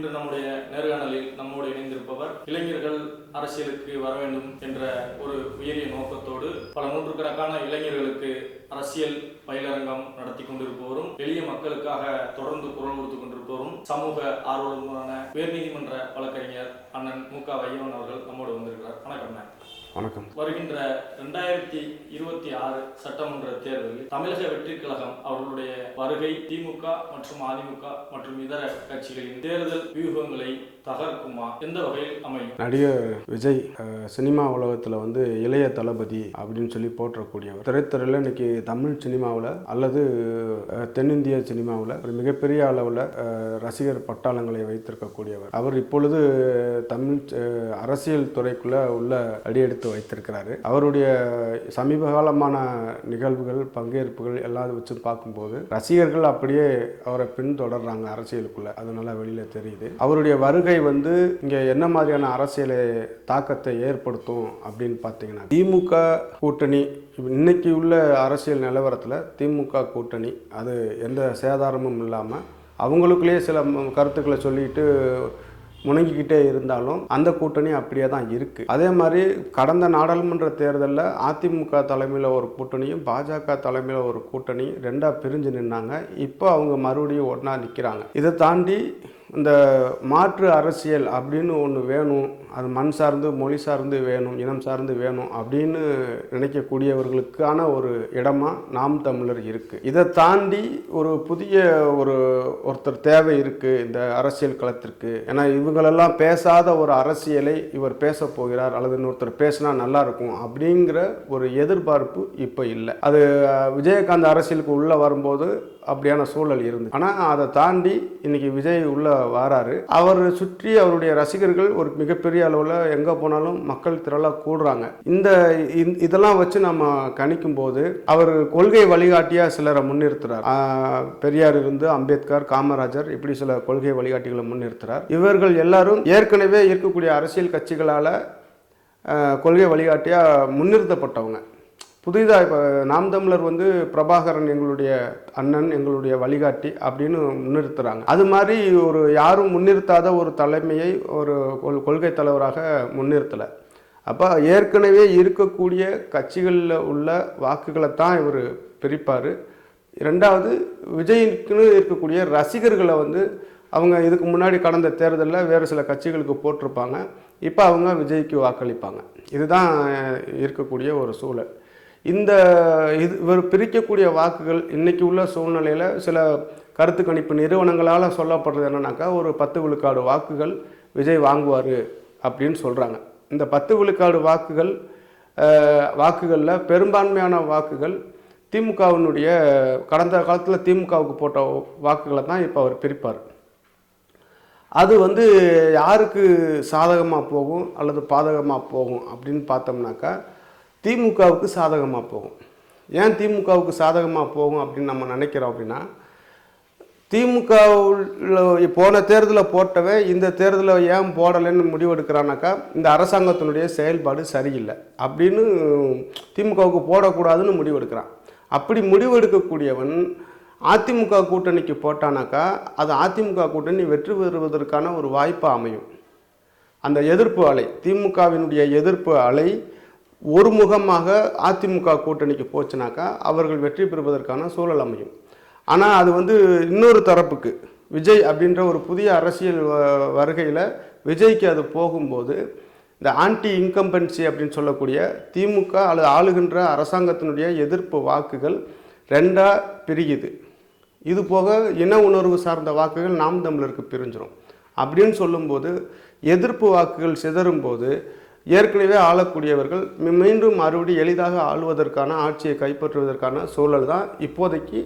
இன்று நம்முடைய நேர்காணலில் நம்மோடு இணைந்திருப்பவர் இளைஞர்கள் அரசியலுக்கு வர வேண்டும் என்ற ஒரு உயரிய நோக்கத்தோடு பல நூற்றுக்கணக்கான இளைஞர்களுக்கு அரசியல் பயிலரங்கம் நடத்தி கொண்டிருப்பவரும் எளிய மக்களுக்காக தொடர்ந்து குரல் கொடுத்து கொண்டிருப்பவரும் சமூக ஆர்வலருமான உயர்நீதிமன்ற வழக்கறிஞர் அண்ணன் மு க வையவன் அவர்கள் நம்மோடு வந்திருக்கிறார். வணக்கம் வணக்கம். வருகின்ற இரண்டாயிரத்தி இருபத்தி ஆறு சட்டமன்ற தேர்தலில் தமிழக வெற்றி கழகம் அவர்களுடைய வருகை திமுக மற்றும் அதிமுக மற்றும் இதர கட்சிகளின் தேர்தல் வியூகங்களை தகர்க்குமா? எந்த வகையில் அமையும்? நடிகர் விஜய் சினிமா உலகத்தில் வந்து இளைய தளபதி அப்படின்னு சொல்லி போற்றக்கூடியவர். திரைத்துறையில் இன்னைக்கு தமிழ் சினிமாவில் அல்லது தென்னிந்திய சினிமாவில் ஒரு மிகப்பெரிய அளவில் ரசிகர் பட்டாளங்களை வைத்திருக்கக்கூடியவர். அவர் இப்பொழுது தமிழ் அரசியல் துறைக்குள்ளே உள்ள அடியெடுத்து வைத்திருக்கிறாரு. அவருடைய சமீப காலமான நிகழ்வுகள் பங்கேற்புகள் எல்லாத்தையும் வச்சு பார்க்கும்போது ரசிகர்கள் அப்படியே அவரை பின்தொடர்றாங்க அரசியலுக்குள்ள. அது நல்லா தெரியுது. அவருடைய வருகை வந்து இங்கே என்ன மாதிரியான அரசியலை தாக்கத்தை ஏற்படுத்தும் அப்படின்னு பார்த்தீங்கன்னா திமுக கூட்டணி இன்னைக்கு உள்ள அரசியல் நிலவரத்தில் திமுக கூட்டணி அது எந்த சேதாரமும் இல்லாமல் அவங்களுக்குள்ளேயே சில கருத்துக்களை சொல்லிட்டு முணங்கிக்கிட்டே இருந்தாலும் அந்த கூட்டணி அப்படியே தான் இருக்குது அதே மாதிரி கடந்த நாடாளுமன்ற தேர்தலில் அதிமுக தலைமையில் ஒரு கூட்டணியும் பாஜக தலைமையில் ஒரு கூட்டணியும் ரெண்டாக பிரிஞ்சு நின்னாங்க. இப்போ அவங்க மறுபடியும் ஒன்றா நிற்கிறாங்க இதை தாண்டி இந்த மாற்று அரசியல் அப்படின்னு ஒன்று வேணும். அது மண் சார்ந்து மொழி சார்ந்து வேணும் இனம் சார்ந்து வேணும் அப்படின்னு நினைக்கக்கூடியவர்களுக்கான ஒரு இடமா நாம் தமிழர் இருக்குது இதை தாண்டி ஒரு புதிய ஒரு ஒருத்தர் தேவை இருக்குது இந்த அரசியல் களத்திற்கு. ஏன்னா இவங்களெல்லாம் பேசாத ஒரு அரசியலை இவர் பேச போகிறார் அல்லது இன்னொருத்தர் பேசினா நல்லா இருக்கும் அப்படிங்கிற ஒரு எதிர்பார்ப்பு இப்போ இல்லை. அது விஜயகாந்த் அரசியலுக்கு உள்ளே வரும்போது அப்படியான சூழல் இருந்து ஆனால் அதை தாண்டி இன்னைக்கு விஜய் உள்ள வாராரு. அவர் சுற்றி அவருடைய ரசிகர்கள் ஒரு மிகப்பெரிய அளவில் எங்கே போனாலும் மக்கள் திரளாக கூடுறாங்க. இந்த இதெல்லாம் வச்சு நம்ம கணிக்கும் போது அவர் கொள்கை வழிகாட்டியாக சிலரை முன்னிறுத்துறார். பெரியார் இருந்து அம்பேத்கர் காமராஜர் இப்படி சில கொள்கை வழிகாட்டிகளை முன்னிறுத்துறார். இவர்கள் எல்லாரும் ஏற்கனவே இருக்கக்கூடிய அரசியல் கட்சிகளால் கொள்கை வழிகாட்டியாக முன்னிறுத்தப்பட்டவங்க. புதிதாக இப்போ நாம் தமிழர் வந்து பிரபாகரன் எங்களுடைய அண்ணன் எங்களுடைய வழிகாட்டி அப்படின்னு முன்னிறுத்துறாங்க. அது மாதிரி ஒரு யாரும் முன்னிறுத்தாத ஒரு தலைமையை ஒரு கொள்- கொள்கை தலைவராக முன்னிறுத்தலை. அப்போ ஏற்கனவே இருக்கக்கூடிய கட்சிகளில் உள்ள வாக்குகளை தான் இவர் பிரிப்பார். ரெண்டாவது விஜய்க்குன்னு இருக்கக்கூடிய ரசிகர்களை வந்து அவங்க இதுக்கு முன்னாடி கடந்த தேர்தலில் வேறு சில கட்சிகளுக்கு போட்டிருப்பாங்க. இப்போ அவங்க விஜய்க்கு வாக்களிப்பாங்க. இதுதான் இருக்கக்கூடிய ஒரு சூழல். இந்த இது இவர் பிரிக்கக்கூடிய வாக்குகள் இன்றைக்கி உள்ள சூழ்நிலையில் சில கருத்து கணிப்பு நிறுவனங்களால் சொல்லப்படுறது என்னன்னாக்கா ஒரு பத்து விழுக்காடு வாக்குகள் விஜய் வாங்குவார் அப்படின்னு சொல்கிறாங்க இந்த பத்து விழுக்காடு வாக்குகள் வாக்குகளில் பெரும்பான்மையான வாக்குகள் திமுகவினுடைய கடந்த காலத்தில் திமுகவுக்கு போட்ட வாக்குகளை தான் இப்போ அவர் பிரிப்பார். அது வந்து யாருக்கு சாதகமாக போகும் அல்லது பாதகமாக போகும் அப்படின்னு பார்த்தோம்னாக்கா திமுகவுக்கு சாதகமாக போகும். ஏன் திமுகவுக்கு சாதகமாக போகும் அப்படின்னு நம்ம நினைக்கிறோம் அப்படின்னா திமுகவில் போன தேர்தலில் போட்டவன் இந்த தேர்தலில் ஏன் போடலைன்னு முடிவெடுக்கிறானாக்கா இந்த அரசாங்கத்தினுடைய செயல்பாடு சரியில்லை அப்படின்னு திமுகவுக்கு போடக்கூடாதுன்னு முடிவெடுக்கிறான். அப்படி முடிவெடுக்கக்கூடியவன் அதிமுக கூட்டணிக்கு போட்டானாக்கா அது அதிமுக கூட்டணி வெற்றி பெறுவதற்கான ஒரு வாய்ப்பாக அமையும். அந்த எதிர்ப்பு அலை திமுகவினுடைய எதிர்ப்பு அலை ஒருமுகமாக அதிமுக கூட்டணிக்கு போச்சுனாக்கா அவர்கள் வெற்றி பெறுவதற்கான சூழல் அமையும். ஆனால் அது வந்து இன்னொரு தரப்புக்கு விஜய் அப்படின்ற ஒரு புதிய அரசியல் வருகையில் விஜய்க்கு அது போகும்போது இந்த ஆன்டி இன்கம்பன்சி அப்படின்னு சொல்லக்கூடிய திமுக அல்லது ஆளுகின்ற அரசாங்கத்தினுடைய எதிர்ப்பு வாக்குகள் ரெண்டாக பிரியுது. இது போக இன உணர்வு சார்ந்த வாக்குகள் நாம் தமிழருக்கு பிரிஞ்சிடும் அப்படின்னு சொல்லும்போது எதிர்ப்பு வாக்குகள் சிதறும்போது ஏற்கனவே ஆளக்கூடியவர்கள் மீண்டும் மறுபடி எளிதாக ஆளுவதற்கான ஆட்சியை கைப்பற்றுவதற்கான சூழல் தான் இப்போதைக்கு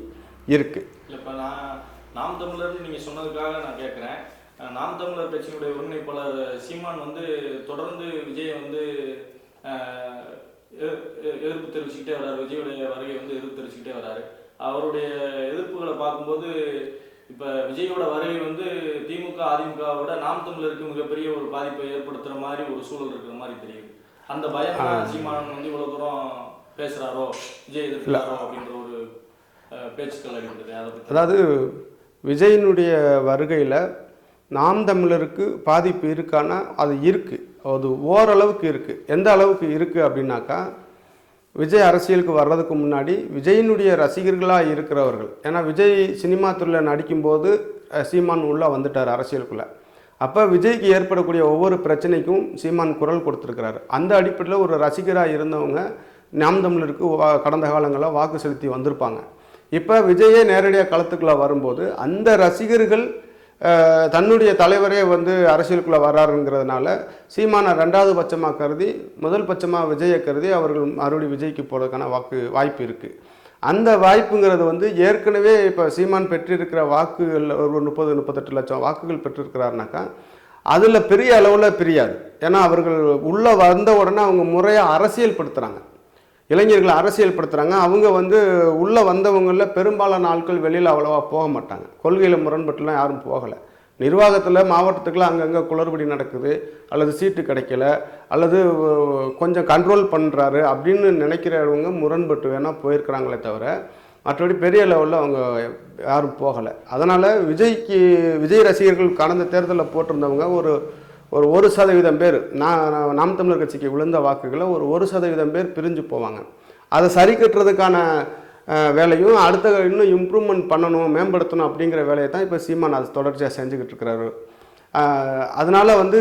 இருக்குது இப்போ நான் நாம் தமிழர்னு நீங்கள் சொன்னதுக்காக நான் கேட்குறேன் நாம் தமிழர் கட்சியினுடைய ஒருங்கிணைப்பாளர் சீமான் வந்து தொடர்ந்து விஜயை வந்து எ- எதிர்ப்பு தெரிவிச்சுக்கிட்டே வர்றாரு விஜயுடைய வருகை வந்து எதிர்ப்பு தெரிவிச்சுக்கிட்டே வர்றாரு அவருடைய எதிர்ப்புகளை பார்க்கும்போது இப்போ விஜயோட வருகை வந்து திமுக அதிமுகவோட நாம் தமிழருக்கு மிகப்பெரிய ஒரு பாதிப்பை ஏற்படுத்துகிற மாதிரி ஒரு சூழல் இருக்கிற மாதிரி தெரியுது. அந்த பயம் சீமான் வந்து இவ்வளோ தூரம் பேசுகிறாரோ விஜய் எதிர்க்கிறாரோ அப்படின்ற ஒரு பேச்சுக்கள் அடிக்கிறது அதாவது விஜயினுடைய வருகையில் நாம் தமிழருக்கு பாதிப்பு இருக்கான்னா அது இருக்குது அது ஓரளவுக்கு இருக்குது எந்த அளவுக்கு இருக்குது அப்படின்னாக்கா விஜய் அரசியலுக்கு வர்றதுக்கு முன்னாடி விஜயினுடைய ரசிகர்களாக இருக்கிறவர்கள். ஏன்னா விஜய் சினிமா துறையில் நடிக்கும்போது சீமான் உள்ளே வந்துட்டார் அரசியலுக்குள்ளே. அப்போ விஜய்க்கு ஏற்படக்கூடிய ஒவ்வொரு பிரச்சனைக்கும் சீமான் குரல் கொடுத்துருக்கிறாரு. அந்த அடிப்படையில் ஒரு ரசிகராக இருந்தவங்க நாம் தமிழருக்கு கடந்த காலங்களில் வாக்கு செலுத்தி வந்திருப்பாங்க. இப்போ விஜயே நேரடியாக களத்துக்குள்ளே வரும்போது அந்த ரசிகர்கள் தன்னுடைய தலைவரே வந்து அரசியலுக்குள்ளே வர்றாருங்கிறதுனால சீமானை ரெண்டாவது பட்சமாக கருதி முதல் பட்சமாக விஜயை கருதி அவர்கள் மறுபடியும் விஜய்க்கு போகிறதுக்கான வாக்கு வாய்ப்பு இருக்குது அந்த வாய்ப்புங்கிறது வந்து ஏற்கனவே இப்போ சீமான் பெற்றிருக்கிற வாக்குகள் ஒரு முப்பது முப்பத்தெட்டு லட்சம் வாக்குகள் பெற்றிருக்கிறாருனாக்கா அதில் பெரிய அளவில் பிரியாது. ஏன்னா அவர்கள் உள்ளே வந்த உடனே அவங்க முறையாக அரசியல் படுத்துகிறாங்க இளைஞர்களை அரசியல் படுத்துகிறாங்க அவங்க வந்து உள்ளே வந்தவங்களில் பெரும்பாலான ஆட்கள் வெளியில் அவ்வளோவா போக மாட்டாங்க. கொள்கையில் முரண்பட்டுலாம் யாரும் போகலை. நிர்வாகத்தில் மாவட்டத்துக்குள்ள அங்கங்கே குளறுபடி நடக்குது அல்லது சீட்டு கிடைக்கல அல்லது கொஞ்சம் கண்ட்ரோல் பண்ணுறாரு அப்படின்னு நினைக்கிறவங்க முரண்பட்டு வேணால் போயிருக்கிறாங்களே தவிர மற்றபடி பெரிய லெவலில் அவங்க யாரும் போகலை. அதனால் விஜய்க்கு விஜய் ரசிகர்கள் கடந்த தேர்தலில் போட்டிருந்தவங்க ஒரு ஒரு ஒரு சதவீதம் பேர் நான் நாம் தமிழர் கட்சிக்கு விழுந்த வாக்குகளை ஒரு ஒரு சதவீதம் பேர் பிரிஞ்சு போவாங்க. அதை சரி கட்டுறதுக்கான வேலையும் அடுத்த இன்னும் இம்ப்ரூவ்மெண்ட் பண்ணணும் மேம்படுத்தணும் அப்படிங்கிற வேலையை தான் இப்போ சீமான் அது தொடர்ச்சியாக செஞ்சுக்கிட்டு இருக்கிறாரு. அதனால வந்து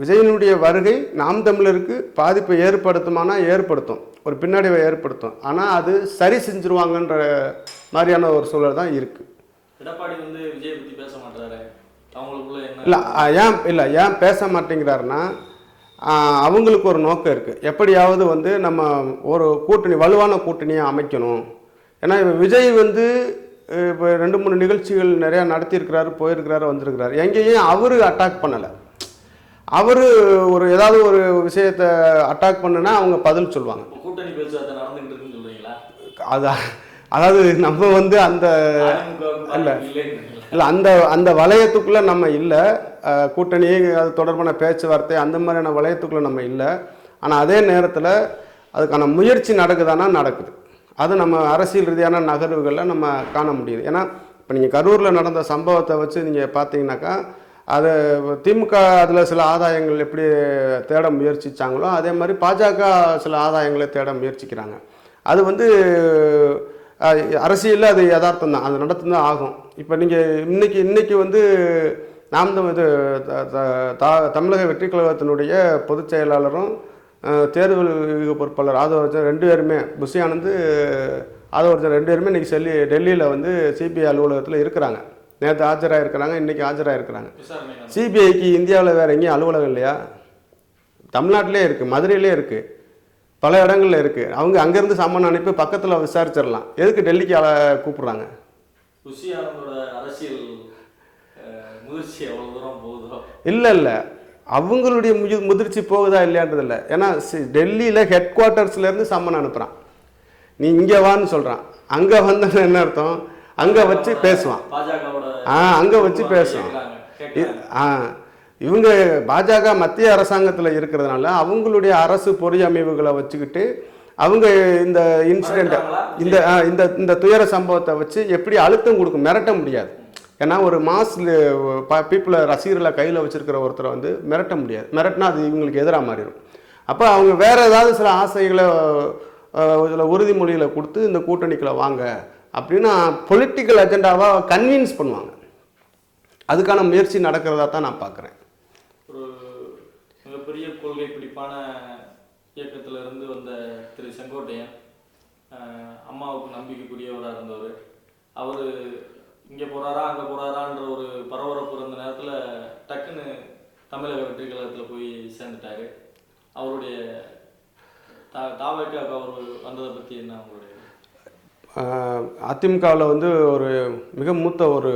விஜயனுடைய வருகை நாம் தமிழருக்கு பாதிப்பை ஏற்படுத்துமானா ஏற்படுத்தும். ஒரு பின்னடைவை ஏற்படுத்தும். ஆனால் அது சரி செஞ்சுருவாங்கன்ற மாதிரியான ஒரு சூழல் தான் இருக்குது எடப்பாடி வந்து விஜய் பத்தி பேச மாட்டாரு? அவங்களுக்குள்ள இல்லை ஏன் இல்லை ஏன் பேச மாட்டேங்கிறாருன்னா அவங்களுக்கு ஒரு நோக்கம் இருக்குது எப்படியாவது வந்து நம்ம ஒரு கூட்டணி வலுவான கூட்டணியை அமைக்கணும். ஏன்னா இப்ப விஜய் வந்து இப்போ ரெண்டு மூணு நிகழ்ச்சிகள் நிறையா நடத்தியிருக்கிறாரு போயிருக்கிறாரு வந்திருக்கிறாரு. எங்கேயும் அவரு அட்டாக் பண்ணலை. அவர் ஒரு ஏதாவது ஒரு விஷயத்தை அட்டாக் பண்ணுனா அவங்க பதில் சொல்லுவாங்க. கூட்டணி பேச்சுவார்த்தை நடந்துகிட்டு இருக்குன்னு சொல்றீங்களா? அது அதாவது நம்ம வந்து அந்த இல்ல. இல்லை அந்த அந்த வளையத்துக்குள்ளே நம்ம இல்லை. கூட்டணி அது தொடர்பான பேச்சுவார்த்தை அந்த மாதிரியான வளையத்துக்குள்ளே நம்ம இல்லை. ஆனால் அதே நேரத்தில் அதுக்கான முயற்சி நடக்குதானா? நடக்குது. அது நம்ம அரசியல் ரீதியான நகர்வுகளில் நம்ம காண முடியுது. ஏன்னா இப்போ நீங்கள் கரூரில் நடந்த சம்பவத்தை வச்சு நீங்கள் பார்த்தீங்கன்னாக்கா அது திமுக அதில் சில ஆதாயங்கள் எப்படி தேட முயற்சித்தாங்களோ அதே மாதிரி பாஜக சில ஆதாயங்களை தேட முயற்சிக்கிறாங்க. அது வந்து அரசியலில் அது யதார்த்தம் தான். அது நடந்து தான் ஆகும். இப்போ நீங்கள் இன்னைக்கு இன்னைக்கு வந்து நாம் இது த- தமிழக வெற்றி கழகத்தினுடைய பொதுச் செயலாளரும் தேர்தல் பொறுப்பாளர் ஆதவர்ஜன் ரெண்டு பேருமே புஷி ஆனந்து ஆதவர்ஜன் ரெண்டு பேருமே இன்றைக்கி செல்லி டெல்லியில் வந்து சிபிஐ அலுவலகத்தில் இருக்கிறாங்க. நேற்று ஆஜராக இருக்கிறாங்க இன்றைக்கி ஆஜராக இருக்கிறாங்க. சிபிஐக்கு இந்தியாவில் வேறு எங்கேயும் அலுவலகம் இல்லையா? தமிழ்நாட்டிலே இருக்குது மதுரையிலே இருக்குது பல இடங்கள்ல இருக்குது அவங்க அங்கேருந்து சம்மன் அனுப்பி பக்கத்தில் விசாரிச்சிடலாம் எதுக்கு டெல்லிக்கு கூப்பிடுறாங்க? அரசியல் அஹ், முதிர்ச்சி எவ்வளவு தூரம் போகுதோ. இல்லை இல்லை. அவங்களுடைய முயு முதிர்ச்சி போகுதா இல்லையான்றது இல்லை. ஏன்னா டெல்லியில் ஹெட் குவார்ட்டர்ஸ்லேருந்து சம்மன் அனுப்புகிறான் நீ இங்கே வான்னு சொல்கிறான் அங்கே வந்தன்னு என்ன அர்த்தம்? அங்கே வச்சு பேசுவான். ஆ அங்கே வச்சு பேசுவான். ஆ. இவங்க பாஜக மத்திய அரசாங்கத்தில் இருக்கிறதுனால அவங்களுடைய அரசு பொறியமைவுகளை வச்சுக்கிட்டு அவங்க இந்த இன்சிடெண்ட்டை? இந்த இந்த இந்த துயர சம்பவத்தை வச்சு எப்படி அழுத்தம் கொடுக்கும்? மிரட்ட முடியாது. ஏன்னா ஒரு மாஸ் பீப்புளை ரசிகர்களை கையில் வச்சிருக்கிற ஒருத்தரை வந்து மிரட்ட முடியாது. மிரட்டினா அது இவங்களுக்கு எதிராக மாறிடும். அப்போ அவங்க வேற ஏதாவது சில ஆசைகளை இதில் உறுதிமொழிகளை கொடுத்து இந்த கூட்டணிக்குள்ள வாங்க அப்படின்னு பொலிட்டிக்கல் அஜெண்டாவாக கன்வின்ஸ் பண்ணுவாங்க. அதுக்கான முயற்சி நடக்கிறதா தான் நான் பார்க்குறேன். மிகப்பெரிய கொள்கை பிடிப்பான இயக்கத்திலிருந்து வந்த திரு செங்கோட்டையன் அம்மாவுக்கு நம்பிக்கைக்குரியவராக இருந்தவர். அவர் இங்கே போகிறாரா அங்கே போகிறாரான்ற ஒரு பரபரப்பு இருந்த நேரத்தில் டக்குன்னு தமிழக வெற்றி கழகத்தில் போய் சேர்ந்துட்டாரு. அவருடைய தா தாவேக்காவுக்கு அவர் வந்ததை பற்றி என்ன உங்களுடைய அதிமுகவில் வந்து ஒரு மிக மூத்த ஒரு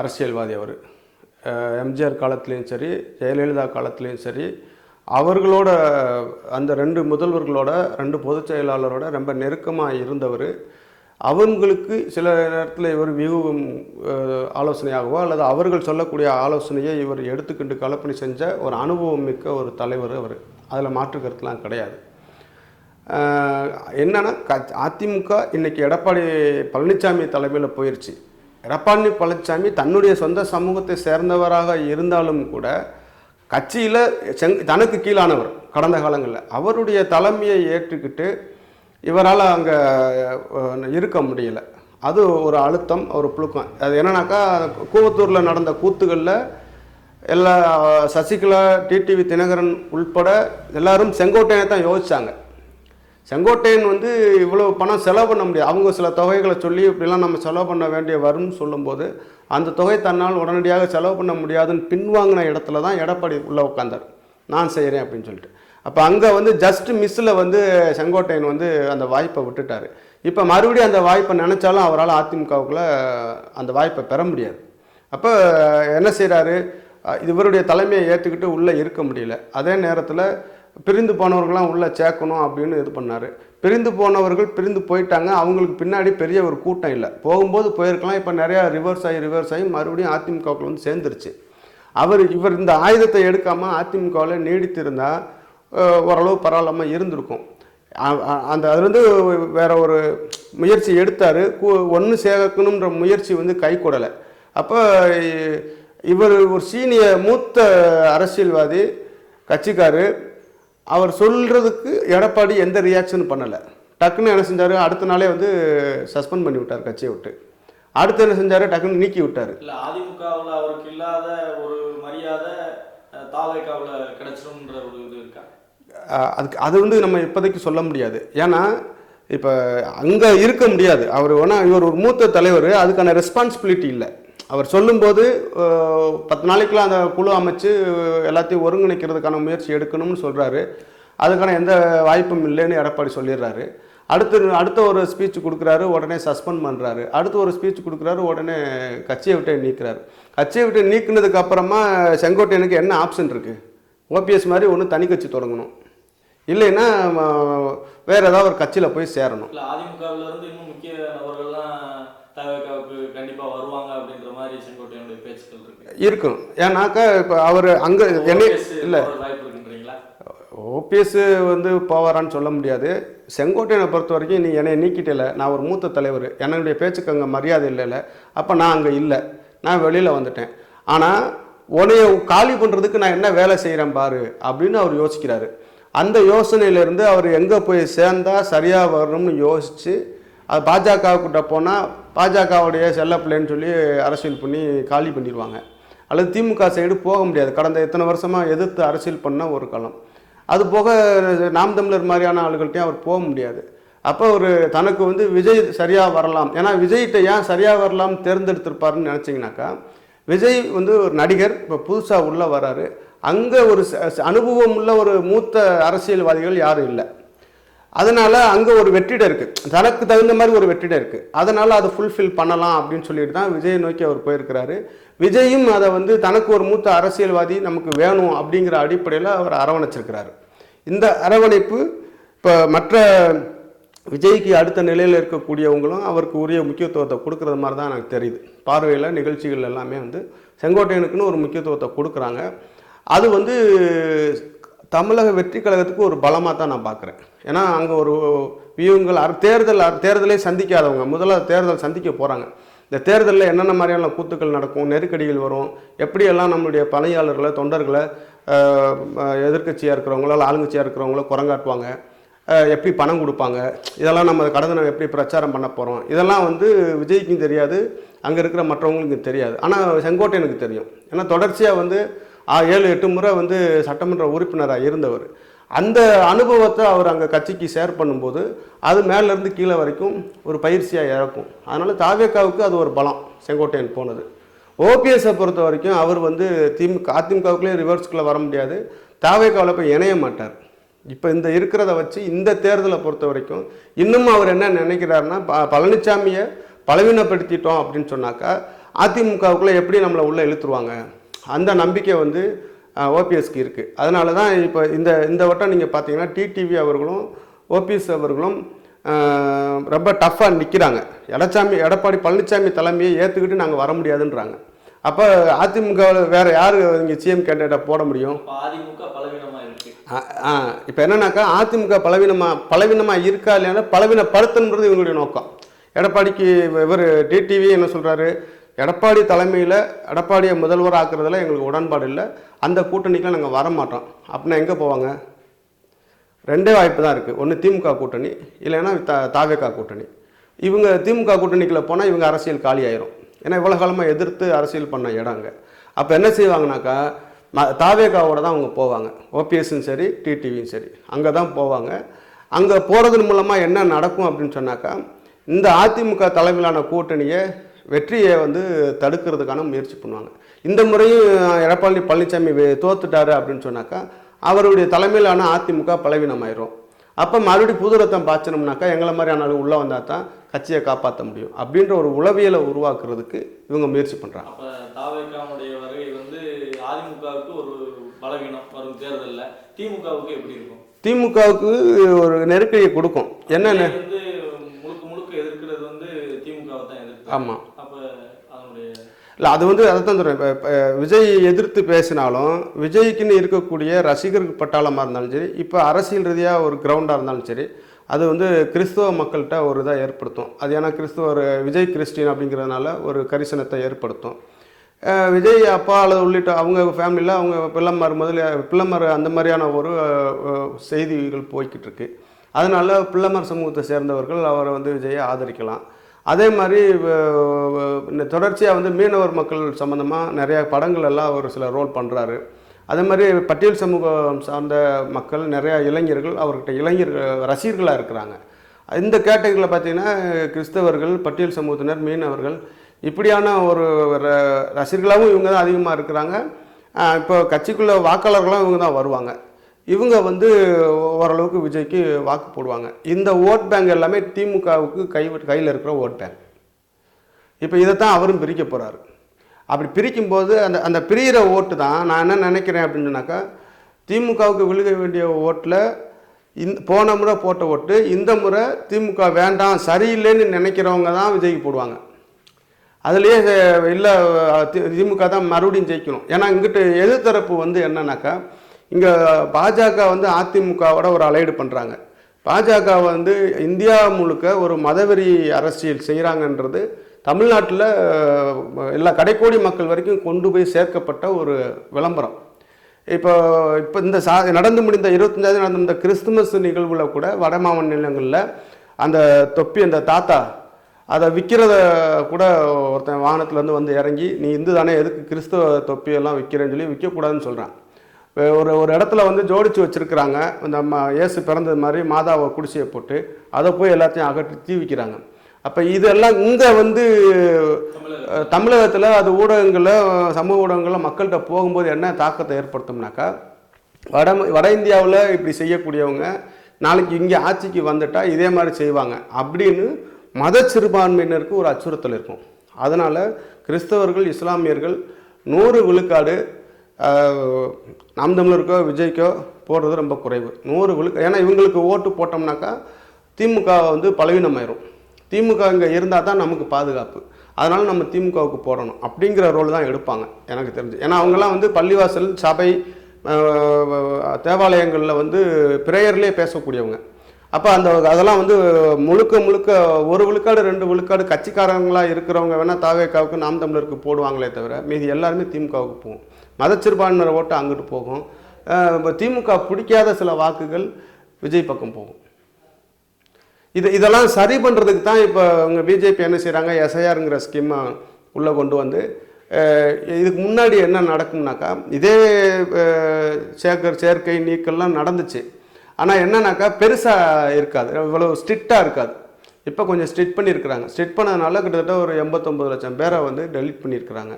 அரசியல்வாதி அவர். எம்ஜிஆர் காலத்துலேயும் சரி ஜெயலலிதா காலத்துலேயும் சரி அவர்களோட அந்த ரெண்டு முதல்வர்களோட ரெண்டு பொதுச் செயலாளரோட ரொம்ப நெருக்கமாக இருந்தவர். அவங்களுக்கு சில நேரத்தில் இவர் வியூகம் ஆலோசனையாகவோ அல்லது அவர்கள் சொல்லக்கூடிய ஆலோசனையை இவர் எடுத்துக்கிட்டு கலப்பணி செஞ்ச ஒரு அனுபவம் மிக்க ஒரு தலைவர் அவர். அதில் மாற்று கருத்துலாம் கிடையாது. என்னென்னா க அதிமுக இன்றைக்கி எடப்பாடி பழனிசாமி தலைமையில் போயிடுச்சு எடப்பாடி பழனிசாமி தன்னுடைய சொந்த சமூகத்தை சேர்ந்தவராக இருந்தாலும் கூட கட்சியில் செங் தனக்கு கீழானவர் கடந்த காலங்களில். அவருடைய தலைமையை ஏற்றுக்கிட்டு இவரால் அங்கே இருக்க முடியல. அது ஒரு அழுத்தம் ஒரு புழுக்கம். அது என்னன்னாக்கா கூவத்தூரில் நடந்த கூத்துகளில் எல்லா சசிகலா டிடிவி தினகரன் உள்பட எல்லாரும் செங்கோட்டையனை தான் யோசிச்சாங்க. செங்கோட்டையன் வந்து இவ்வளோ பணம் செலவு பண்ண முடியாது. அவங்க சில தொகைகளை சொல்லி இப்படிலாம் நம்ம செலவு பண்ண வேண்டிய வரும்னு சொல்லும்போது அந்த தொகை தன்னால் உடனடியாக செலவு பண்ண முடியாதுன்னு பின்வாங்கின இடத்துல தான் எடப்பாடி உள்ளே உட்காந்தார் நான் செய்கிறேன் அப்படின்னு சொல்லிட்டு. அப்போ அங்கே வந்து ஜஸ்ட் மிஸ்ஸில் வந்து செங்கோட்டையன் வந்து அந்த வாய்ப்பை விட்டுட்டார். இப்போ மறுபடியும் அந்த வாய்ப்பை நினச்சாலும் அவரால் அதிமுகவுக்குள்ளே அந்த வாய்ப்பை பெற முடியாது. அப்போ என்ன செய்கிறாரு இவருடைய தலைமையை ஏற்றுக்கிட்டு உள்ளே இருக்க முடியல. அதே நேரத்தில் பிரிந்து போனவர்கள்லாம் உள்ளே சேர்க்கணும் அப்படின்னு இது பண்ணார். பிரிந்து போனவர்கள் பிரிந்து போயிட்டாங்க. அவங்களுக்கு பின்னாடி பெரிய ஒரு கூட்டம் இல்லை. போகும்போது போயிருக்கலாம். இப்போ நிறையா ரிவர்ஸ் ஆகி ரிவர்ஸ் ஆகி மறுபடியும் அதிமுகவுக்குள்ள வந்து சேர்ந்துருச்சு. அவர் இவர் இந்த ஆயுதத்தை எடுக்காமல் அதிமுகவில் நீடித்திருந்தால் ஓரளவு பரவாயில்லாமல் இருந்திருக்கும். அந்த அது வந்து வேற ஒரு முயற்சி எடுத்தார். ஒன்று சேர்க்கணுன்ற முயற்சி வந்து கை கூடலை அப்போ இவர் ஒரு சீனிய மூத்த அரசியல்வாதி கட்சிக்காரு. அவர் சொல்கிறதுக்கு எடப்பாடி எந்த ரியாக்ஷன் பண்ணலை. டக்குன்னு என்ன செஞ்சார்? அடுத்த நாளே வந்து சஸ்பெண்ட் பண்ணி விட்டார் கட்சியை விட்டு. அடுத்து என்ன செஞ்சார்? டக்குன்னு நீக்கி விட்டார். இல்ல அதிமுகவுல அவருக்கு இல்லாத ஒரு மரியாதை தாவைக்காவுல கிடைச்சிரும்ன்ற ஒரு இது இருக்கா? அதுக்கு அது வந்து நம்ம இப்போதைக்கு சொல்ல முடியாது. ஏன்னா இப்போ அங்கே இருக்க முடியாது. அவர் வேணா இவர் ஒரு மூத்த தலைவர் அதுக்கான ரெஸ்பான்சிபிலிட்டி இல்லை. அவர் சொல்லும்போது பத்து நாளைக்குள்ள அந்த குழு அமைச்சு எல்லாத்தையும் ஒருங்கிணைக்கிறதுக்கான முயற்சி எடுக்கணும்னு சொல்கிறாரு அதுக்கான எந்த வாய்ப்பும் இல்லைன்னு எடப்பாடி சொல்லிடுறாரு. அடுத்து அடுத்த ஒரு ஸ்பீச் கொடுக்குறாரு உடனே சஸ்பெண்ட் பண்ணுறாரு அடுத்து ஒரு ஸ்பீச் கொடுக்குறாரு உடனே கட்சியை விட்டு நீக்கிறாரு. கட்சியை விட்டு நீக்கினதுக்கு அப்புறமா செங்கோட்டையனுக்கு என்ன ஆப்ஷன் இருக்குது ஓபிஎஸ் மாதிரி ஒன்று தனி கட்சி தொடங்கணும். இல்லைன்னா வேறு வேற ஏதாவது ஒரு கட்சியில் போய் சேரணும். இல்ல இருந்து இன்னும் முக்கிய நபர்கள்லாம் தாவைக்காவுக்கு கண்டிப்பா வருவாங்க அப்படின்ற மாதிரி செங்கோட்டையனுடைய பேச்சுக்கள் இருக்கு. இருக்கும். ஏன்னாக்கா இப்போ அவர் அங்கே என்னை இல்லை. போற வாய்ப்பு இருக்குன்றீங்களா? ஓபிஎஸ் வந்து போவாரான்னு சொல்ல முடியாது. செங்கோட்டையனை பொறுத்த வரைக்கும் நீ என்னை நீக்கிட்டல. நான் ஒரு மூத்த தலைவர். என்னுடைய பேச்சுக்கு அங்கே மரியாதை இல்லைல்ல அப்போ நான் அங்கே இல்லை. நான் வெளியில் வந்துட்டேன். ஆனால் உன்னைய காலி பண்ணுறதுக்கு நான் என்ன வேலை செய்கிறேன் பாரு அப்படின்னு அவர் யோசிக்கிறாரு. அந்த யோசனையிலேருந்து அவர் எங்கே போய் சேர்ந்தா சரியாக வரணும்னு யோசித்து அது பாஜகவுக்கிட்ட போனால் பாஜகவுடைய செல்ல பிள்ளைன்னு சொல்லி அரசியல் பண்ணி காலி பண்ணிடுவாங்க. அல்லது திமுக சைடு போக முடியாது. கடந்த இத்தனை வருஷமாக எதிர்த்து அரசியல் பண்ண ஒரு களம் அது போக நாம் தமிழர் மாதிரியான ஆளுகள்கிட்டையும் அவர் போக முடியாது. அப்போ ஒரு தனக்கு வந்து விஜய் சரியாக வரலாம். ஏன்னா விஜய்கிட்ட ஏன் சரியாக வரலாம் தேர்ந்தெடுத்திருப்பாருன்னு நினச்சிங்கனாக்கா விஜய் வந்து ஒரு நடிகர் இப்போ புதுசாக உள்ளே வராரு. அங்கே ஒரு ச- அனுபவம் உள்ள ஒரு மூத்த அரசியல்வாதிகள் யாரும் இல்லை. அதனால் அங்கே ஒரு வெற்றிடம் இருக்குது தனக்கு தகுந்த மாதிரி ஒரு வெற்றிடம் இருக்குது அதனால் அதை ஃபுல்ஃபில் பண்ணலாம் அப்படின்னு சொல்லிட்டு தான் விஜயை நோக்கி அவர் போயிருக்கிறாரு. விஜயும் அதை வந்து தனக்கு ஒரு மூத்த அரசியல்வாதி நமக்கு வேணும் அப்படிங்கிற அடிப்படையில் அவர் அரவணைச்சிருக்கிறாரு. இந்த அரவணைப்பு இப்போ மற்ற விஜய்க்கு அடுத்த நிலையில் இருக்கக்கூடியவங்களும் அவருக்கு உரிய முக்கியத்துவத்தை கொடுக்குறது மாதிரி தான் எனக்கு தெரியுது. பார்வையில் நிகழ்ச்சிகள் எல்லாமே வந்து செங்கோட்டையனுக்குன்னு ஒரு முக்கியத்துவத்தை கொடுக்குறாங்க. அது வந்து தமிழக வெற்றி கழகத்துக்கு ஒரு பலமாக தான் நான் பார்க்குறேன். ஏன்னா அங்கே ஒரு வியூங்கள் அர- தேர்தல் அர- தேர்தலே சந்திக்காதவங்க முதல்ல தேர்தல் சந்திக்க போகிறாங்க இந்த தேர்தலில் என்னென்ன மாதிரியான கூத்துக்கள் நடக்கும் நெருக்கடிகள் வரும் எப்படியெல்லாம் நம்மளுடைய பணியாளர்களை தொண்டர்களை எதிர்கட்சியாக இருக்கிறவங்களோ இல்லை ஆளுங்கட்சியாக இருக்கிறவங்களோ குரங்காட்டுவாங்க எப்படி பணம் கொடுப்பாங்க இதெல்லாம் நம்ம கடந்து நம்ம எப்படி பிரச்சாரம் பண்ண போகிறோம் இதெல்லாம் வந்து விஜய்க்கும் தெரியாது அங்கே இருக்கிற மற்றவங்களுக்கும் தெரியாது. ஆனால் செங்கோட்டையனுக்கு தெரியும். ஏன்னா தொடர்ச்சியாக வந்து ஏழு எட்டு முறை வந்து சட்டமன்ற உறுப்பினராக இருந்தவர். அந்த அனுபவத்தை அவர் அங்கே கட்சிக்கு ஷேர் பண்ணும்போது அது மேலேருந்து கீழே வரைக்கும் ஒரு பயிற்சியாக இறக்கும். அதனால் தாவேக்காவுக்கு அது ஒரு பலம் செங்கோட்டையன் போனது. ஓபிஎஸ்ஸை பொறுத்த வரைக்கும் அவர் வந்து திமுக அதிமுகவுக்குள்ளே ரிவர்ஸ்குள்ளே வர முடியாது. தாவேக்காவில் போய் இணைய மாட்டார். இப்போ இந்த இருக்கிறத வச்சு இந்த தேர்தலை பொறுத்த வரைக்கும் இன்னும் அவர் என்ன நினைக்கிறாருன்னா ப பழனிசாமியை பலவீனப்படுத்திட்டோம் அப்படின்னு சொன்னாக்கா அதிமுகவுக்குள்ளே எப்படி நம்மளை உள்ளே இழுத்துருவாங்க? அந்த நம்பிக்கை வந்து ஓபிஎஸ்க்கு இருக்குது அதனால தான் இப்போ இந்த இந்த வட்டம் நீங்கள் பார்த்தீங்கன்னா டிடிவி அவர்களும் ஓபிஎஸ் அவர்களும் ரொம்ப டஃப்பாக நிற்கிறாங்க எடச்சாமி எடப்பாடி பழனிசாமி தலைமையை ஏற்றுக்கிட்டு நாங்கள் வர முடியாதுன்றாங்க. அப்போ அதிமுக வேறு யார் இங்கே சிஎம் கேண்டிடேட்டை போட முடியும்? அதிமுக இருக்கு. இப்போ என்னன்னாக்கா அதிமுக பலவீனமாக பலவீனமாக இருக்கா இல்லைன்னா பலவீனப்படுத்தணுன்றது இவங்களுடைய நோக்கம். எடப்பாடிக்கு இவர் டிடிவி என்ன சொல்கிறாரு எடப்பாடி தலைமையில் எடப்பாடியை முதல்வர் ஆக்குறதுல எங்களுக்கு உடன்பாடு இல்லை. அந்த கூட்டணிக்கெலாம் நாங்கள் வர மாட்டோம் அப்படின்னா எங்கே போவாங்க? ரெண்டே வாய்ப்பு தான் இருக்குது ஒன்று திமுக கூட்டணி இல்லைன்னா த தாவேக்கா கூட்டணி. இவங்க திமுக கூட்டணிக்குள்ளே போனால் இவங்க அரசியல் காலி ஆயிரும். ஏன்னா இவ்வளோ காலமாக எதிர்த்து அரசியல் பண்ண இடங்க. அப்போ என்ன செய்வாங்கனாக்கா ம தாவேக்காவோட தான் அவங்க போவாங்க. ஓபிஎஸும் சரி டிடிவியும் சரி. அங்கே தான் போவாங்க. அங்கே போகிறதன் மூலமாக என்ன நடக்கும் அப்படின்னு சொன்னாக்கா இந்த அதிமுக தலைமையிலான கூட்டணியை வெற்றியை வந்து தடுக்கிறதுக்கான முயற்சி பண்ணுவாங்க. இந்த முறையும் எடப்பாடி பழனிசாமி தோத்துட்டாரு அப்படின்னு சொன்னாக்கா அவருடைய தலைமையிலான அதிமுக பலவீனமாயிரும். அப்போ மறுபடியும் புது ரத்தம் பாய்ச்சணும்னாக்கா எங்களை மாதிரியான ஆளு உள்ளே வந்தால் தான் கட்சியை காப்பாற்ற முடியும். அப்படின்ற ஒரு உளவியலை உருவாக்குறதுக்கு இவங்க முயற்சி பண்ணுறாங்க வருகை வந்து அதிமுகவுக்கு ஒரு பலவீனம் வரும் தேர்தல்ல. திமுகவுக்கு எப்படி இருக்கும்? திமுகவுக்கு ஒரு நெருக்கடியை கொடுக்கும். என்னென்ன? விஜய் வந்து முழுக்க முழுக்க எதிர்க்கிறது வந்து திமுகவை தான் எதிர்க்கு ஆமாம் அப்ப அதனுடைய இல்லை அது வந்து அதை தான் சொல்கிறேன் இப்போ விஜய் எதிர்த்து பேசினாலும் விஜய்க்குன்னு இருக்கக்கூடிய ரசிகர்கள் பட்டாளமாக இருந்தாலும் சரி இப்போ அரசியல் ரீதியாக ஒரு கிரவுண்டாக இருந்தாலும் சரி அது வந்து கிறிஸ்துவ மக்கள்கிட்ட ஒரு இதாக ஏற்படுத்தும். அது ஏன்னா கிறிஸ்துவ ஒரு விஜய் கிறிஸ்டின் அப்படிங்கிறதுனால ஒரு கரிசனத்தை ஏற்படுத்தும். விஜய் அப்பா அல்லது உள்ளிட்ட அவங்க ஃபேமிலியில் அவங்க பிள்ளைமார் முதல்ல பிள்ளைமார் அந்த மாதிரியான ஒரு செய்திகள் போய்கிட்டு இருக்கு. அதனால் பிள்ளைமார் சமூகத்தை சேர்ந்தவர்கள் அவரை வந்து விஜயை ஆதரிக்கலாம். அதே மாதிரி தொடர்ச்சியாக வந்து மீனவர் மக்கள் சம்மந்தமாக நிறைய படங்கள் எல்லாம் ஒரு சில ரோல் பண்ணுறாரு அதே மாதிரி பட்டியல் சமூகம் சார்ந்த மக்கள் நிறையா இளைஞர்கள் அவர்கிட்ட இளைஞர்கள் ரசிகர்களாக இருக்கிறாங்க. இந்த கேட்டகரியில் பார்த்தீங்கன்னா கிறிஸ்தவர்கள் பட்டியல் சமூகத்தினர் மீனவர்கள் இப்படியான ஒரு ர- ரசிகர்களாகவும் இவங்க தான் அதிகமாக இருக்கிறாங்க. இப்போ கட்சிக்குள்ளே வாக்காளர்களும் இவங்க தான் வருவாங்க. இவங்க வந்து ஓரளவுக்கு விஜய்க்கு வாக்கு போடுவாங்க. இந்த ஓட் பேங்க் எல்லாமே திமுகவுக்கு கை கையில் இருக்கிற ஓட் பேங்க். இப்போ இதைத்தான் அவரும் பிரிக்க போகிறாரு அப்படி பிரிக்கும்போது அந்த அந்த பிரிகிற ஓட்டு தான் நான் என்ன நினைக்கிறேன் அப்படின்னு சொன்னாக்கா திமுகவுக்கு விழுக வேண்டிய ஓட்டில் இந் போன முறை போட்ட ஓட்டு இந்த முறை திமுக வேண்டாம் சரியில்லைன்னு நினைக்கிறவங்க தான் விஜய்க்கு போடுவாங்க. அதுலேயே இல்லை திமுக தான் மறுபடியும் ஜெயிக்கணும். ஏன்னா இங்கிட்டு எதிர்த்தரப்பு வந்து என்னன்னாக்கா இங்கே பாஜக வந்து அதிமுகவோட ஒரு அலைடு பண்ணுறாங்க பாஜக வந்து இந்தியா முழுக்க ஒரு மதவெறி அரசியல் செய்கிறாங்கன்றது தமிழ்நாட்டில் எல்லா கடைக்கோடி மக்கள் வரைக்கும் கொண்டு போய் சேர்க்கப்பட்ட ஒரு விளம்பரம். இப்போ இப்போ இந்த சா நடந்து முடிந்த இருபத்தஞ்சாவது நடந்த இந்த கிறிஸ்துமஸ் நிகழ்வுல கூட வட மாநிலங்களில் அந்த தொப்பி அந்த தாத்தா அதை விற்கிறத கூட ஒருத்தன் வாகனத்துலேருந்து வந்து இறங்கி நீ இந்து தானே எதுக்கு கிறிஸ்துவ தொப்பியெல்லாம் விற்கிறேன்னு சொல்லி விற்கக்கூடாதுன்னு சொல்கிறான் ஒரு ஒரு இடத்துல வந்து ஜோடிச்சு வச்சுருக்கிறாங்க. இந்த ம இயேசு பிறந்தது மாதிரி மாதாவை குடிசையை போட்டு அதை போய் எல்லாத்தையும் அகற்றி தீ வைக்கிறாங்க அப்போ இதெல்லாம் இங்கே வந்து தமிழகத்தில் அது ஊடகங்களில் சமூக ஊடகங்களில் மக்கள்கிட்ட போகும்போது என்ன தாக்கத்தை ஏற்படுத்தும்னாக்கா வட வட இந்தியாவில் இப்படி செய்யக்கூடியவங்க நாளைக்கு இங்கே ஆட்சிக்கு வந்துட்டா இதே மாதிரி செய்வாங்க. அப்படின்னு மத சிறுபான்மையினருக்கு ஒரு அச்சுறுத்தல் இருக்கும். அதனால் கிறிஸ்தவர்கள் இஸ்லாமியர்கள் நூறு விழுக்காடு நாம் தமிழருக்கோ விஜய்க்கோ போடுறது ரொம்ப குறைவு. நூறு விழுக்கு ஏன்னா இவங்களுக்கு ஓட்டு போட்டோம்னாக்கா திமுக வந்து பலவீனமாயிரும். திமுக இங்கே இருந்தால் தான் நமக்கு பாதுகாப்பு. அதனால் நம்ம திமுகவுக்கு போடணும். அப்படிங்கிற ரோல் தான் எடுப்பாங்க எனக்கு தெரிஞ்சு. ஏன்னா அவங்கெல்லாம் வந்து பள்ளிவாசல் சபை தேவாலயங்களில் வந்து பிரேயர்லேயே பேசக்கூடியவங்க. அப்போ அந்த அதெல்லாம் வந்து முழுக்க முழுக்க ஒரு விழுக்காடு ரெண்டு விழுக்காடு கட்சிக்காரங்களாக இருக்கிறவங்க வேணால் தாவேக்காவுக்கு நாம் தமிழருக்கு போடுவாங்களே தவிர மீதி எல்லாருமே திமுகவுக்கு போகும் மதச்சிறுபான்மையினர் ஓட்டு அங்கிட்டு போகும். இப்போ திமுக பிடிக்காத சில வாக்குகள் விஜய் பக்கம் போகும். இது இதெல்லாம் சரி பண்ணுறதுக்கு தான் இப்போ அவங்க பிஜேபி என்ன செய்கிறாங்க எஸ்ஐஆருங்கிற ஸ்கீமை உள்ளே கொண்டு வந்து இதுக்கு முன்னாடி என்ன நடக்கும்னாக்கா இதே அஹ், சேர்க்கை சேர்க்கை நீக்கல்லாம் நடந்துச்சு. ஆனால் என்னன்னாக்கா பெருசாக இருக்காது. இவ்வளோ ஸ்ட்ரிக்டாக இருக்காது. இப்போ கொஞ்சம் ஸ்ட்ரிக்ட் பண்ணியிருக்கிறாங்க. ஸ்ட்ரிக்ட் பண்ணதுனால கிட்டத்தட்ட ஒரு எண்பத்தொம்பது லட்சம் பேரை வந்து டெலீட் பண்ணியிருக்கிறாங்க.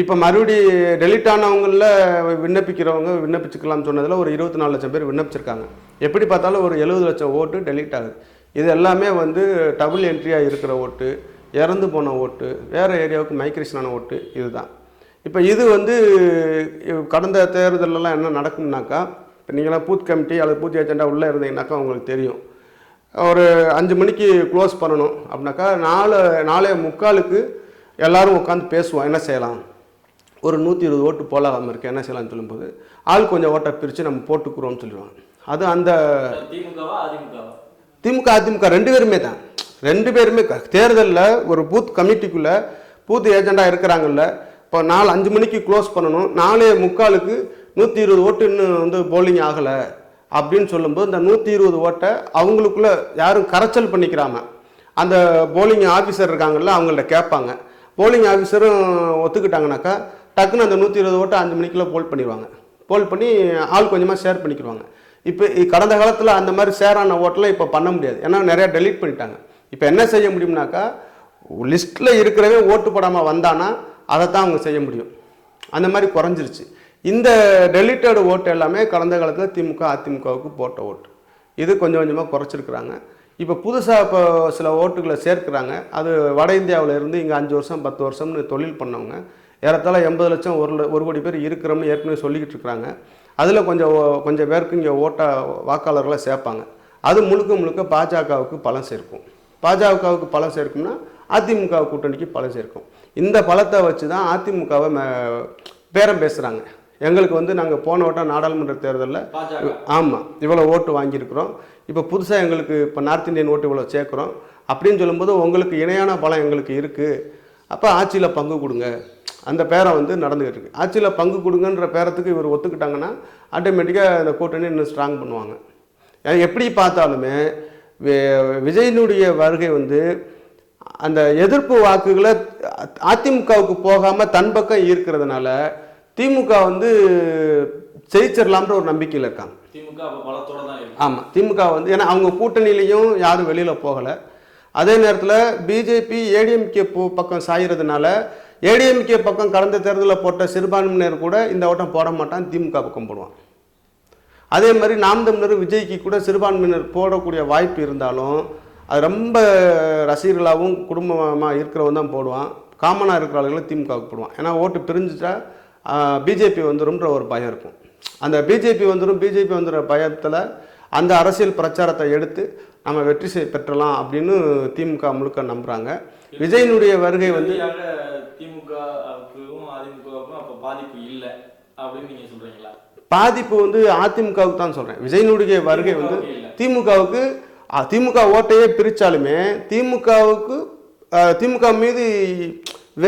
இப்போ மறுபடி டெலிட் ஆனவங்களில் விண்ணப்பிக்கிறவங்க விண்ணப்பிச்சுக்கலாம்னு சொன்னதில் ஒரு இருபத்தி நாலு லட்சம் பேர் விண்ணப்பிச்சிருக்காங்க. எப்படி பார்த்தாலும் ஒரு எழுபது லட்சம் ஓட்டு டெலிட் ஆகுது. இது எல்லாமே வந்து டபுள் என்ட்ரியாக இருக்கிற ஓட்டு இறந்து போன ஓட்டு வேறு ஏரியாவுக்கு மைக்ரேஷனான ஓட்டு இதுதான். இப்போ இது வந்து கடந்த தேர்தலெல்லாம் என்ன நடக்கும்னாக்கா இப்போ நீங்களாம் பூத் கமிட்டி அல்லது பூத் ஏஜெண்டாக உள்ளே இருந்தீங்கன்னாக்கா உங்களுக்கு தெரியும். ஒரு அஞ்சு மணிக்கு க்ளோஸ் பண்ணணும் அப்படின்னாக்கா நாலு நாலே முக்காலுக்கு எல்லோரும் உட்காந்து பேசுவோம். என்ன செய்யலாம்? ஒரு நூற்றி இருபது ஓட்டு போலாமல் இருக்கு என்ன செய்யலாம்னு சொல்லும்போது ஆள் கொஞ்சம் ஓட்டை பிரித்து நம்ம போட்டுக்கிறோம்னு சொல்லுவாங்க அது அந்த திமுக அதிமுக ரெண்டு பேருமே தான். ரெண்டு பேருமே தேர்தலில் ஒரு பூத் கமிட்டிக்குள்ளே பூத் ஏஜெண்டாக இருக்கிறாங்கல்ல இப்போ நாலு அஞ்சு மணிக்கு க்ளோஸ் பண்ணணும் நாலே முக்காலுக்கு நூற்றி இருபது ஓட்டு இன்னும் வந்து போலிங் ஆகலை அப்படின்னு சொல்லும்போது இந்த நூற்றி இருபது ஓட்டை அவங்களுக்குள்ள யாரும் கரைச்சல் பண்ணிக்கிறாம அந்த போலிங் ஆஃபீஸர் இருக்காங்கல்ல அவங்கள்ட்ட கேட்பாங்க. போலிங் ஆஃபீஸரும் ஒத்துக்கிட்டாங்கனாக்கா டக்குன்னு அந்த நூற்றி இருபது ஓட்டை அஞ்சு மணிக்குள்ளே போல் பண்ணிடுவாங்க. போல் பண்ணி ஆள் கொஞ்சமாக ஷேர் பண்ணிக்கிடுவாங்க. இப்போ கடந்த காலத்தில் அந்த மாதிரி ஷேர் ஆன ஓட்டெலாம் இப்போ பண்ண முடியாது. ஏன்னா நிறையா டெலீட் பண்ணிட்டாங்க. இப்போ என்ன செய்ய முடியும்னாக்கா லிஸ்ட்டில் இருக்கிறவே ஓட்டு போடாமல் வந்தானா அதை தான் அவங்க செய்ய முடியும். அந்த மாதிரி குறைஞ்சிருச்சு. இந்த டெலிட்டட் ஓட்டு எல்லாமே கடந்த காலத்தில் திமுக அதிமுகவுக்கு போட்ட ஓட்டு. இது கொஞ்சம் கொஞ்சமாக குறைச்சிருக்கிறாங்க. இப்போ புதுசாக இப்போ சில ஓட்டுகளை சேர்க்குறாங்க. அது வட இந்தியாவில் இருந்து இங்கே அஞ்சு வருஷம் பத்து வருஷம்னு தொழில் பண்ணவங்க. ஏறத்தாழ எண்பது லட்சம் ஒரு ஒரு கோடி பேர் இருக்கிறோம்னு ஏற்கனவே சொல்லிக்கிட்டு இருக்கிறாங்க. அதில் கொஞ்சம் கொஞ்சம் பேருக்கு இங்கே ஓட்டா வாக்காளர்களை சேர்ப்பாங்க. அது முழுக்க முழுக்க பாஜகவுக்கு பலம் சேர்க்கும். பாஜகவுக்கு பலம் சேர்க்கும்னா அதிமுக கூட்டணிக்கு பலம் சேர்க்கும். இந்த பலத்தை வச்சு தான் அதிமுகவை பேரம் பேசுகிறாங்க எங்களுக்கு வந்து நாங்கள் போன வட்டம் நாடாளுமன்ற தேர்தலில் ஆமாம் இவ்வளோ ஓட்டு வாங்கியிருக்கிறோம். இப்போ புதுசாக எங்களுக்கு இப்போ நார்த் இந்தியன் ஓட்டு இவ்வளோ சேர்க்குறோம். அப்படின்னு சொல்லும்போது உங்களுக்கு இணையான பலம் எங்களுக்கு இருக்குது அப்போ ஆட்சியில் பங்கு கொடுங்க. அந்த பேரம் வந்து நடந்துகிட்டு இருக்கு. ஆட்சியில் பங்கு கொடுங்கன்ற பேரத்துக்கு இவர் ஒத்துக்கிட்டாங்கன்னா ஆட்டோமேட்டிக்காக அந்த கூட்டணி இன்னும் ஸ்ட்ராங் பண்ணுவாங்க. எப்படி பார்த்தாலுமே விஜயனுடைய வருகை வந்து அந்த எதிர்ப்பு வாக்குகளை அதிமுகவுக்கு போகாமல் தன் பக்கம் ஈர்க்கிறதுனால திமுக வந்து ஜெயிச்சிடலாம்ன்ற ஒரு நம்பிக்கையில் இருக்காங்க. திமுக ஆமாம் திமுக வந்து ஏன்னா அவங்க கூட்டணியிலையும் யாரும் வெளியில் போகலை. அதே நேரத்தில் பிஜேபி ஏடிஎம்கே பக்கம் சாயறதுனால ஏடிஎம்கே பக்கம் கடந்த தேர்தலில் போட்ட சிறுபான்மையினர் கூட இந்த ஓட்டம் போட மாட்டான் திமுக பக்கம் போடுவான் அதே மாதிரி நாம் தமிழர் விஜய்க்கு கூட சிறுபான்மையினர் போடக்கூடிய வாய்ப்பு இருந்தாலும் அது ரொம்ப ரசிகர்களாகவும் குடும்பமாக இருக்கிறவன் தான் போடுவான். காமனாக இருக்கிற ஆளுகளை திமுகவுக்கு போடுவான். ஏன்னா ஓட்டு பிரிஞ்சுட்டா பிஜேபி வந்துரும்ன்ற ஒரு பயம் இருக்கும். அந்த பிஜேபி வந்துடும் பிஜேபி வந்துடுற பயத்தில் அந்த அரசியல் பிரச்சாரத்தை எடுத்து நம்ம வெற்றி செய் பெற்றலாம் அப்படின்னு திமுக முழுக்க நம்புகிறாங்க விஜயனுடைய வருகை வந்து திமுகவுக்கும் அதிமுகவுக்கும் அப்ப பாதிப்பு இல்லை அப்படின்னு நீங்க சொல்றீங்களா? பாதிப்பு வந்து அதிமுகவுக்கு தான் சொல்கிறேன் விஜயனுடைய வருகை வந்து திமுகவுக்கு திமுக ஓட்டையே பிரித்தாலுமே திமுகவுக்கு திமுக மீது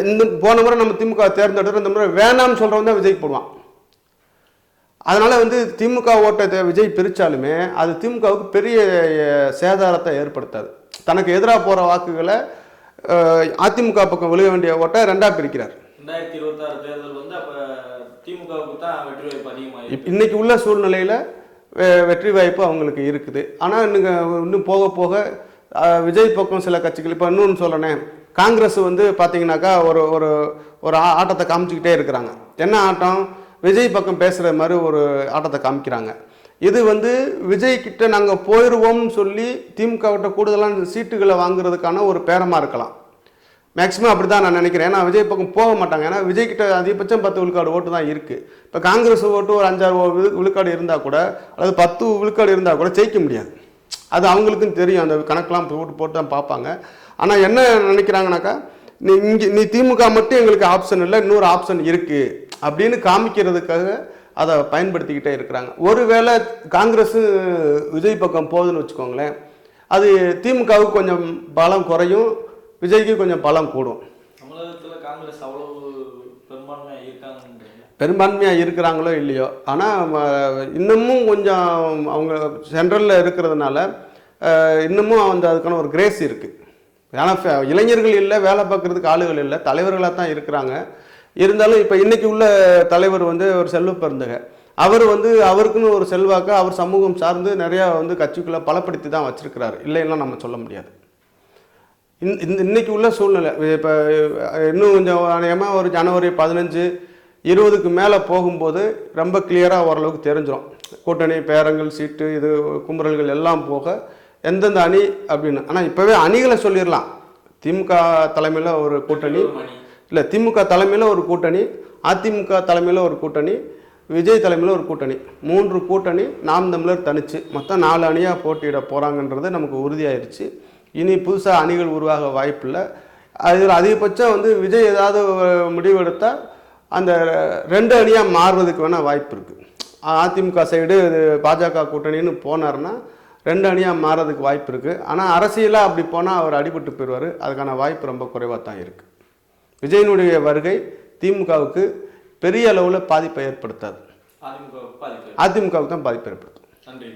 இந்த போன முறை நம்ம திமுக தேர்ந்தெடுத்து இந்த முறை வேணாம்னு சொல்கிறவன் தான் விஜய் போடுவான். அதனால் வந்து திமுக ஓட்டை தே- விஜய் பிரித்தாலுமே அது திமுகவுக்கு பெரிய சேதாரத்தை ஏற்படுத்தாது. தனக்கு எதிராக போகிற வாக்குகளை அதிமுக பக்கம் விழுக வேண்டிய ஓட்டை ரெண்டாக பிரிக்கிறார். ரெண்டாயிரத்தி இருபத்தாறு தேர்தல் வந்து அப்ப திமுகவுக்கு தான் வெற்றி வாய்ப்பு அதிகமாக இப் இன்னைக்கு உள்ள சூழ்நிலையில் வெற்றி வாய்ப்பு அவங்களுக்கு இருக்குது. ஆனால் இன்னும் இன்னும் போக போக விஜய் பக்கம் சில கட்சிகள் இப்போ இன்னொன்று சொல்லணேன் காங்கிரஸ் வந்து பார்த்தீங்கன்னாக்கா ஒரு ஒரு ஒரு ஆட்டத்தை காமிச்சிக்கிட்டே இருக்கிறாங்க. என்ன ஆட்டம்? விஜய் பக்கம் பேசுகிற மாதிரி ஒரு ஆட்டத்தை காமிக்கிறாங்க. இது வந்து விஜய் கிட்ட நாங்கள் போயிடுவோம்னு சொல்லி திமுகவிட்ட கூடுதலான சீட்டுகளை வாங்குறதுக்கான ஒரு பேரமாக இருக்கலாம். மேக்ஸிமம் அப்படி தான் நான் நினைக்கிறேன். ஏன்னா விஜய் பக்கம் போக மாட்டாங்க. ஏன்னா விஜய் கிட்ட அதிகபட்சம் பத்து விழுக்காடு ஓட்டு தான் இருக்குது இப்போ காங்கிரஸ் ஓட்டு ஒரு அஞ்சாறு ஓ- விழு- விழுக்காடு இருந்தால் கூட அல்லது பத்து விழுக்காடு இருந்தால் கூட ஜெயிக்க முடியாது. அது அவங்களுக்கும் தெரியும். அந்த கணக்கெலாம் போட்டு போட்டு தான் பார்ப்பாங்க. ஆனால் என்ன நினைக்கிறாங்கனாக்கா நீ இங்கே நீ திமுக மட்டும் எங்களுக்கு ஆப்ஷன் இல்லை இன்னொரு ஆப்ஷன் இருக்குது அப்படின்னு காமிக்கிறதுக்காக அதை பயன்படுத்திக்கிட்டே இருக்கிறாங்க. ஒருவேளை காங்கிரஸ் விஜய் பக்கம் போகுதுன்னு வச்சுக்கோங்களேன் அது திமுகவுக்கு கொஞ்சம் பலம் குறையும் விஜய்க்கு கொஞ்சம் பலம் கூடும். காங்கிரஸ் பெரும்பான்மையாக இருக்கிறாங்களோ இல்லையோ ஆனால் இன்னமும் கொஞ்சம் அவங்க சென்ட்ரலில் இருக்கிறதுனால இன்னமும் அந்த அதுக்கான ஒரு கிரேஸ் இருக்குது ஏன்னா இளைஞர்கள் இல்லை வேலை பார்க்குறதுக்கு ஆளுகள் இல்லை தலைவர்களாக தான் இருக்கிறாங்க. இருந்தாலும் இப்போ இன்றைக்கி உள்ள தலைவர் வந்து ஒரு செல்வ பிறந்தக அவர் வந்து அவருக்குன்னு ஒரு செல்வாக்கு அவர் சமூகம் சார்ந்து நிறையா வந்து கட்சிக்குள்ளே பலப்படுத்தி தான் வச்சிருக்கிறாரு. இல்லைன்னா நம்ம சொல்ல முடியாது. இந் இந்த இன்னைக்கு உள்ள சூழ்நிலை இப்போ இன்னும் கொஞ்சம் அநேகமாக ஒரு ஜனவரி பதினஞ்சு இருபதுக்கு மேலே போகும்போது ரொம்ப கிளியராக ஓரளவுக்கு தெரிஞ்சிடும் கூட்டணி பேரங்கள் சீட்டு இது கும்பரல்கள் எல்லாம் போக எந்தெந்த அணி அப்படின்னு. ஆனால் இப்போவே அணிகளை சொல்லிடலாம் திமுக தலைமையில் ஒரு கூட்டணி இல்லை திமுக தலைமையில் ஒரு கூட்டணி அதிமுக தலைமையில் ஒரு கூட்டணி விஜய் தலைமையில் ஒரு கூட்டணி. மூன்று கூட்டணி நாம் தமிழர் தனிச்சு. மொத்தம் நாலு அணியாக போட்டியிட போகிறாங்கன்றது நமக்கு உறுதியாயிருச்சு. இனி புதுசாக அணிகள் உருவாக வாய்ப்பில்லை. அதில் அதிகபட்சம் வந்து விஜய் ஏதாவது முடிவு எடுத்தால் அந்த ரெண்டு அணியாக மாறுறதுக்கு வேணால் வாய்ப்பு இருக்குது அதிமுக சைடு இது பாஜக கூட்டணின்னு போனார்னா ரெண்டு அணியாக மாறதுக்கு வாய்ப்பு இருக்குது ஆனால் அரசியலாக அப்படி போனால் அவர் அடிபட்டு போயிடுவார். அதுக்கான வாய்ப்பு ரொம்ப குறைவாக தான் இருக்குது விஜயனுடைய வருகை திமுகவுக்கு பெரிய அளவில் பாதிப்பை ஏற்படுத்தாது. அதிமுகவுக்கு தான் பாதிப்பு ஏற்படுத்தும். நன்றி